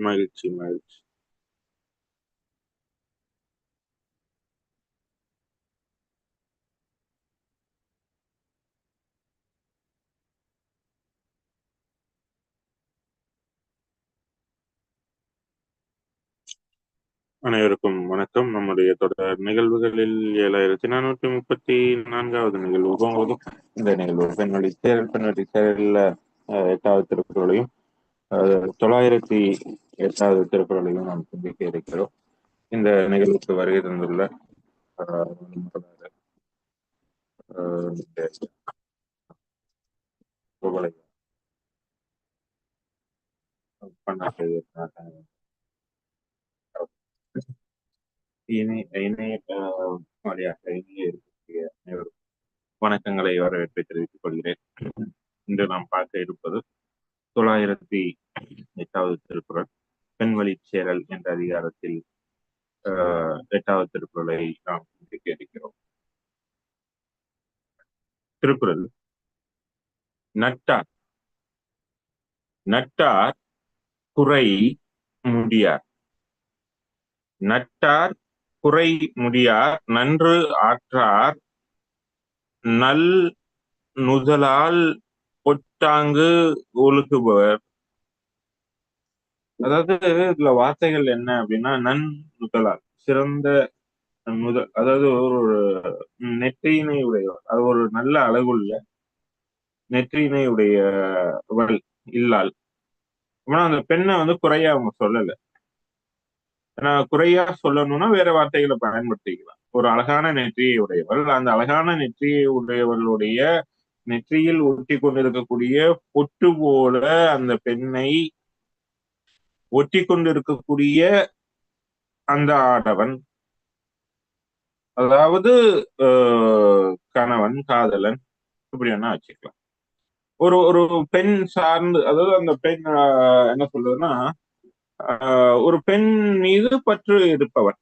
மகிழ்ச்சி மகிழ்ச்சி அனைவருக்கும் வணக்கம். நம்முடைய தொடர் நிகழ்வுகளில் ஏழாயிரத்தி நானூற்றி முப்பத்தி நான்காவது நிகழ்வு. உங்களுக்கு இந்த நிகழ்வு பெண்ணுடைய சேரல் பெண்ணுடைய சேரல்ல எட்டாவது திருக்குறளையும் தொள்ளாயிரத்தி எட்டாவது திருக்குறளையும் நாம் சிந்திக்க இருக்கிறோம். இந்த நிகழ்வுக்கு வருகை தந்துள்ள இணை இணைய வழியாக இணைய இருக்கக்கூடிய வணக்கங்களை வரவேற்பை தெரிவித்துக் கொள்கிறேன். இன்று நாம் பார்க்க இருப்பது தொள்ளாயிரத்தி எட்டாவது திருக்குறள் பெண்வழி சேரல் என்ற அதிகாரத்தில் எட்டாவது திருக்குறளை நாம் இருக்கிறோம் திருக்குறள் நட்டார் நட்டார் குறை முடியார். நட்டார் குறை முடியார் நன்று ஆற்றார் நல் நுதலால் பொட்டாங்கு ஒழுகுபவர். அதாவது இதுல வார்த்தைகள் என்ன அப்படின்னா நன் முதலால் சிறந்த முதல் அதாவது ஒரு நெற்றியினை உடையவர். அது ஒரு நல்ல அழகுள்ள நெற்றியினை உடையவள் இல்லாள் ஆனா அந்த பெண்ணை வந்து குறையா அவங்க சொல்லல. ஏன்னா குறையா சொல்லணும்னா வேற வார்த்தைகளை பயன்படுத்திக்கலாம். ஒரு அழகான நெற்றியை உடையவள். அந்த அழகான நெற்றியை உடையவளுடைய நெற்றியில் ஒட்டி கொண்டிருக்கக்கூடிய பொட்டு போல அந்த பெண்ணை ஒட்டி கொண்டிருக்கக்கூடிய அந்த ஆடவன். அதாவது ஆஹ், கணவன் காதலன் இப்படி வேணா வச்சுக்கலாம். ஒரு ஒரு பெண் சார்ந்து அதாவது அந்த பெண் என்ன சொல்றதுன்னா ஆஹ், ஒரு பெண் மீது பற்று இருப்பவன்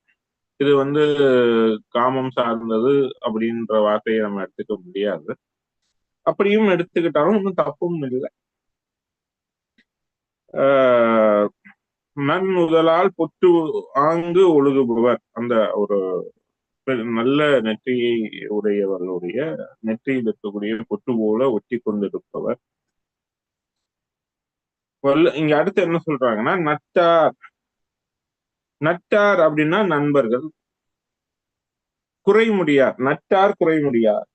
இது வந்து காமம் சார்ந்தது அப்படின்ற வார்த்தையை நம்ம எடுத்துக்க முடியாது. அப்படியும் எடுத்துக்கிட்டாலும் ஒன்றும் தப்பும் இல்லை. ஆஹ், நன் முதலால் பொட்டு ஆங்கு ஒழுகுபவர். அந்த ஒரு நல்ல நெற்றியை உடையவர்களுடைய நெற்றியில் இருக்கக்கூடிய பொட்டு போல ஒட்டி கொண்டிருப்பவர். வல்ல இங்க அடுத்து என்ன சொல்றாங்கன்னா நட்டார். நட்டார் அப்படின்னா நண்பர்கள். குறைமுடியார். நட்டார் குறைமுடியார்.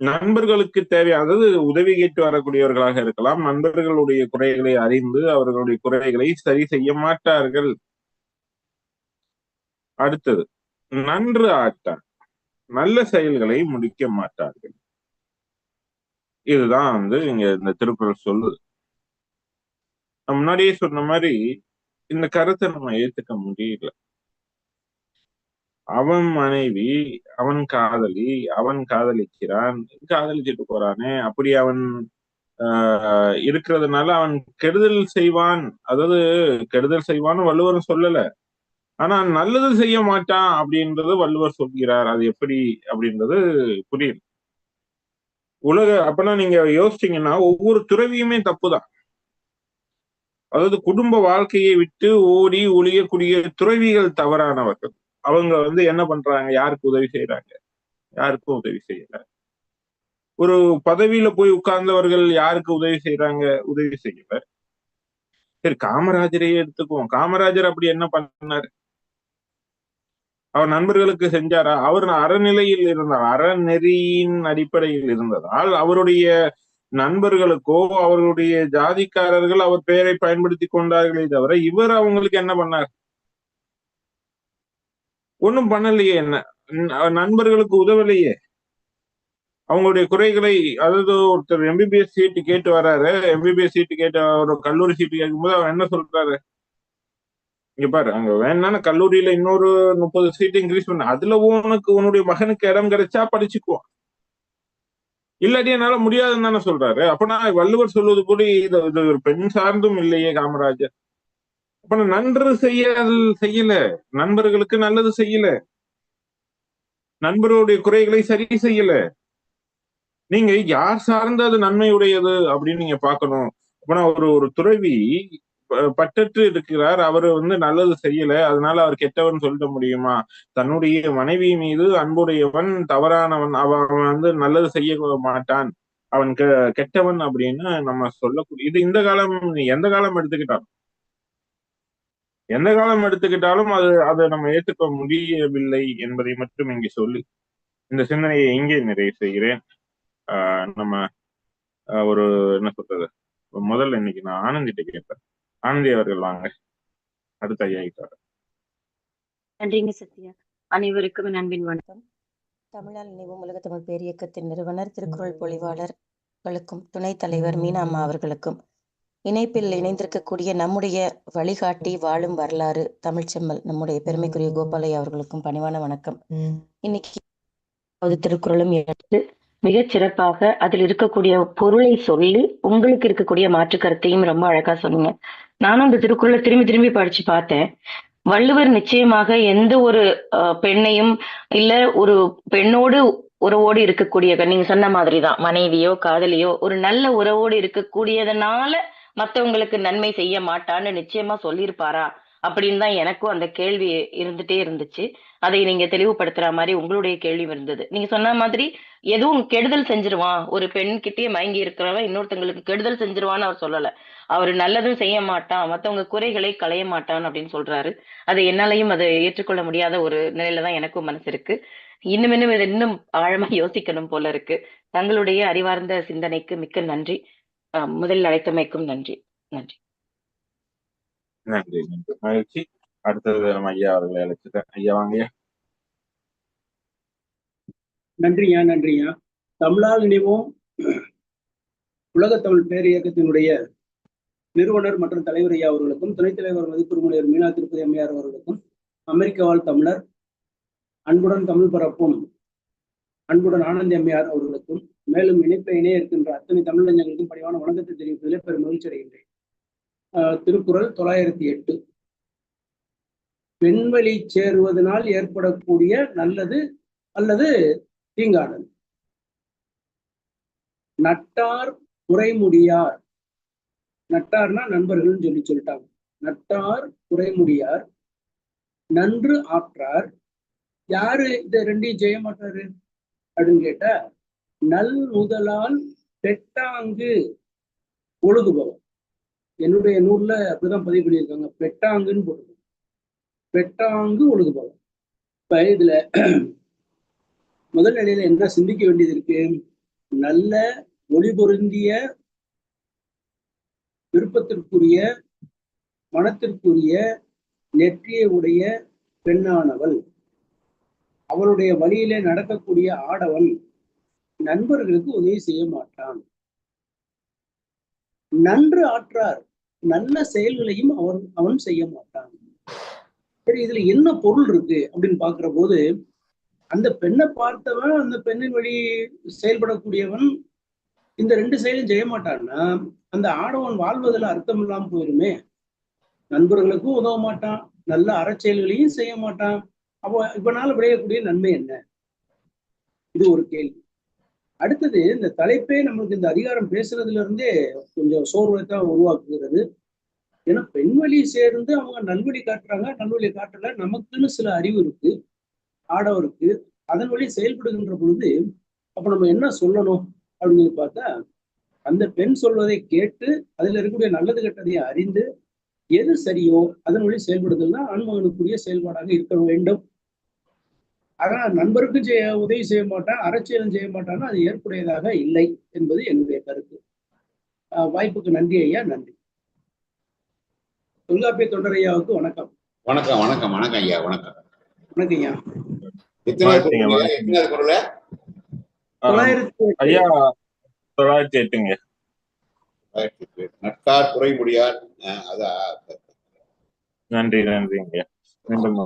நண்பர்களுக்கு தேவையானது உதவி கேட்டு வரக்கூடியவர்களாக இருக்கலாம். நண்பர்களுடைய குறைகளை அறிந்து அவர்களுடைய குறைகளை சரி செய்ய மாட்டார்கள். அடுத்தது நன்று ஆட்டார். நல்ல செயல்களை முடிக்க மாட்டார்கள். இதுதான் வந்து இங்க இந்த திருக்குறள் சொல்லுது. முன்னாடியே சொன்ன மாதிரி இந்த கருத்தை நம்ம ஏத்துக்க முடியல. அவன் மனைவி அவன் காதலி அவன் காதலிக்கிறான் காதலிச்சுட்டு போறானே அப்படி அவன் ஆஹ் இருக்கிறதுனால அவன் கெடுதல் செய்வான். அதாவது கெடுதல் செய்வான்னு வள்ளுவர் சொல்லல. ஆனா நல்லது செய்ய மாட்டான் அப்படின்றது வள்ளுவர் சொல்கிறார். அது எப்படி அப்படின்றது புரியும் உலக அப்பனா நீங்க யோசிச்சீங்கன்னா ஒவ்வொரு துறவியுமே தப்புதான். அதாவது குடும்ப வாழ்க்கையை விட்டு ஓடி ஒளியக்கூடிய துறவிகள் தவறானவர்கள். அவங்க வந்து என்ன பண்றாங்க? யாருக்கு உதவி செய்யறாங்க யாருக்கும் உதவி செய்யல. ஒரு பதவியில போய் உட்கார்ந்தவர்கள் யாருக்கு உதவி செய்யறாங்க உதவி செய்யல. சரி காமராஜரையே எடுத்துக்குவோம். காமராஜர் அப்படி என்ன பண்ணாரு? அவர் நண்பர்களுக்கு செஞ்சாரா? அவர் அறநிலையில் இருந்தார். அறநெறியின் அடிப்படையில் இருந்ததால் அவருடைய நண்பர்களுக்கோ அவர்களுடைய ஜாதிக்காரர்கள் அவர் பெயரை பயன்படுத்தி கொண்டார்களே தவிர இவர் அவங்களுக்கு என்ன பண்ணார்? ஒன்றும் பண்ணலையே. என்ன நண்பர்களுக்கு உதவலையே. அவங்களுடைய குறைகளை அதாவது ஒருத்தர் எம்பிபிஎஸ் சீட்டு கேட்டு வர்றாரு எம்பிபிஎஸ் சீட்டு கேட்டு ஒரு கல்லூரி சீட்டு கேட்கும்போது அவர் என்ன சொல்றாரு? இங்க பாரு அங்க வேணான கல்லூரியில இன்னொரு முப்பது சீட் இன்க்ரீஸ் பண்ண. அதுல உனக்கு உன்னுடைய மகனுக்கு இடம் கிடைச்சா படிச்சுக்குவான் இல்லாட்டி என்னால முடியாதுன்னு தானே சொல்றாரு. அப்பனா வள்ளுவர் சொல்வது போல இது இது ஒரு பெண் சார்ந்தும் இல்லையே காமராஜர். இப்ப நன்று செய்ய செய்யல. நண்பர்களுக்கு நல்லது செய்யல. நண்பருடைய குறைகளை சரி செய்யல. நீங்க யார் சார்ந்த அது நன்மையுடையது அப்படின்னு நீங்க பாக்கணும் அப்பனா ஒரு ஒரு துறவி பட்டற்று இருக்கிறார். அவர் வந்து நல்லது செய்யல. அதனால அவர் கெட்டவன் சொல்லிட முடியுமா? தன்னுடைய மனைவி மீது அன்புடையவன் தவறானவன் அவன் அவன் வந்து நல்லது செய்ய மாட்டான். அவன் கெ- கெட்டவன் அப்படின்னு நம்ம சொல்லக்கூடிய இது இந்த காலம் எந்த காலம் எடுத்துக்கிட்டாலும். எந்த காலம் எடுத்துக்கிட்டாலும் அது அதை நம்ம ஏற்றுக்க முடியவில்லை என்பதை மட்டும் இங்கே சொல்லி இந்த சிந்தனையை இங்கே நிறைவு செய்கிறேன். ஆஹ் நம்ம ஒரு என்ன சொல்றது முதல்ல இன்னைக்கு நான் ஆனந்திட்ட கேட்பேன். ஆனந்தி அவர்கள் வாங்க. அடுத்த ஐயா கிட்ட. நன்றிங்க சத்யா. அனைவருக்கும் என் அன்பின் வணக்கம். தமிழால் நினைவும் உலக தமிழ் பேர் இயக்கத்தின் நிறுவனர் திருக்குறள் பொழிவாளர்களுக்கும் துணைத் தலைவர் மீனா அம்மா அவர்களுக்கும் இணைப்பில் இணைந்திருக்கக்கூடிய நம்முடைய வழிகாட்டி வாழும் வரலாறு தமிழ்ச்செம்மல் நம்முடைய பெருமைக்குரிய கோபாலையா அவர்களுக்கும் பணிவான வணக்கம். இன்னைக்கு திருக்குறளும் எடுத்து மிகச் சிறப்பாக அதில் இருக்கக்கூடிய பொருளை சொல்லி உங்களுக்கு இருக்கக்கூடிய மாற்று கருத்தையும் ரொம்ப அழகா சொன்னீங்க. நானும் அந்த திருக்குறளை திரும்பி திரும்பி படிச்சு பார்த்தேன். வள்ளுவர் நிச்சயமாக எந்த ஒரு பெண்ணையும் இல்ல ஒரு பெண்ணோடு உறவோடு இருக்கக்கூடிய நீங்க சொன்ன மாதிரிதான் மனைவியோ காதலியோ ஒரு நல்ல உறவோடு இருக்கக்கூடியதனால மத்தவங்களுக்கு நன்மை செய்ய மாட்டான்னு நிச்சயமா சொல்லியிருப்பாரா? அப்படின்னு தான் எனக்கும் அந்த கேள்வி இருந்துட்டே இருந்துச்சு. அதை நீங்க தெளிவுபடுத்துற மாதிரி உங்களுடைய கேள்வியும் இருந்தது. நீங்க சொன்ன மாதிரி எதுவும் கெடுதல் செஞ்சிருவான். ஒரு பெண் கிட்டயே மயங்கி இருக்கிறவன் இன்னொருத்தங்களுக்கு கெடுதல் செஞ்சிருவான்னு அவர் சொல்லல. அவர் நல்லதும் செய்ய மாட்டான். மத்தவங்க குறைகளை களைய மாட்டான் அப்படின்னு சொல்றாரு. அதை என்னாலையும் அதை ஏற்றுக்கொள்ள முடியாத ஒரு நிலையில தான் எனக்கும் மனசு இருக்கு. இன்னும் இன்னும் இதை இன்னும் ஆழமா யோசிக்கணும் போல இருக்கு. தங்களுடைய அறிவார்ந்த சிந்தனைக்கு மிக்க நன்றி. முதலில் அழைத்தமைக்கும் நன்றி. நன்றி. நன்றி நன்றி. மகிழ்ச்சி. அடுத்தது நம்ம ஐயா அவர்களை அழைச்சிட்டேன் ஐயா வாங்க ஐயா. நன்றியா நன்றியா. தமிழால் நினைவோம். உலகத் தமிழ் பேரியக்கத்தினுடைய நிறுவனர் மற்றும் தலைவர் ஐயா அவர்களுக்கும் துணைத் தலைவர் மதிப்புரிமையர் மீனா திருப்பதி அம்மையார் அவர்களுக்கும் அமெரிக்க வாழ் தமிழர் அன்புடன் தமிழ் பரப்பும் அன்புடன் ஆனந்தி அம்மையார் அவர்களுக்கும் மேலும் இணைப்பை இணைய இருக்கின்ற அத்தனை தமிழஞ்சங்களுக்கும் பணிவான வணக்கத்தை தெரிவிப்பதிலே பெரும் மகிழ்ச்சி அடைகின்றேன். திருக்குறள் தொள்ளாயிரத்தி எட்டு. பெண்வழி சேருவதனால் ஏற்படக்கூடிய நல்லது அல்லது தீங்காடல் நட்டார் குறைமுடியார். நட்டார்னா நண்பர்கள்னு சொல்லி சொல்லிட்டாங்க. நட்டார் குறைமுடியார். நன்று ஆற்றார். யாரு இதை ரெண்டையும் செய்ய மாட்டாரு அப்படின்னு கேட்டா நல் முதலால் பெட்டாங்கு ஒழுகுபவர். என்னுடைய நூல்ல அப்படிதான் பதிவு பண்ணியிருக்காங்க. பெட்டாங்குன்னு போட்டு பெட்டாங்கு ஒழுகுபவர். இப்ப இதுல முதல் நிலையில என்ன சிந்திக்க வேண்டியது இருக்கு? நல்ல ஒளி பொருந்திய விருப்பத்திற்குரிய மனத்திற்குரிய நெற்றியை உடைய பெண்ணானவள். அவளுடைய வழியிலே நடக்கக்கூடிய ஆடவன். நண்பர்களுக்கு உதவி செய்ய மாட்டான். நன்று ஆற்றார். நல்ல செயல்களையும் அவன் அவன் செய்ய மாட்டான். சரி இதுல என்ன பொருள் இருக்கு அப்படின்னு பாக்குற போது அந்த பெண்ணை பார்த்தவன் அந்த பெண்ணின் வழி செயல்படக்கூடியவன் இந்த ரெண்டு செயலும் செய்ய மாட்டான்னா அந்த ஆடவன் வாழ்வதில் அர்த்தம் இல்லாம போயிருமே. நண்பர்களுக்கும் உதவ மாட்டான். நல்ல அறச்செயல்களையும் செய்ய மாட்டான். அப்போ இப்பனால விளையக்கூடிய நன்மை என்ன? இது ஒரு கேள்வி. அடுத்தது இந்த தலைப்பே நம்மளுக்கு இந்த அதிகாரம் பேசுறதுல இருந்தே கொஞ்சம் சோர்வை தான் உருவாக்குகிறது. ஏன்னா பெண்வழி சேர்ந்து அவங்க நல்வழி காட்டுறாங்க நல்வழி காட்டல. நமக்குன்னு சில அறிவு இருக்கு ஆடவருக்கு அதன் வழி செயல்படுகின்ற பொழுது அப்ப நம்ம என்ன சொல்லணும் அப்படின்னு பார்த்தா அந்த பெண் சொல்வதை கேட்டு அதுல இருக்கக்கூடிய நல்லது கெட்டதையும் அறிந்து எது சரியோ அதன் வழி செயல்படுதல்னா ஆண்மகனுக்குரிய செயல்பாடாக இருக்க வேண்டும். ஆனா நண்பருக்கும் செய்ய உதவி செய்ய மாட்டான் அறச்செயலும் செய்ய மாட்டான்னா அது ஏற்புடையதாக இல்லை என்பது என்னுடைய கருத்து. வாய்ப்புக்கு நன்றி ஐயா நன்றி. தொல்காப்பிய தொண்டர் ஐயாவுக்கு வணக்கம். வணக்கம் வணக்கம் வணக்கம் ஐயா வணக்கம். வணக்கம் ஐயா. தொள்ளாயிரத்தி ஐயா தொள்ளாயிரத்தி எட்டுங்க. நட்டார் குறைமுடியார் அஹ், அதான் நன்றி நன்றிங்க. மீண்டும்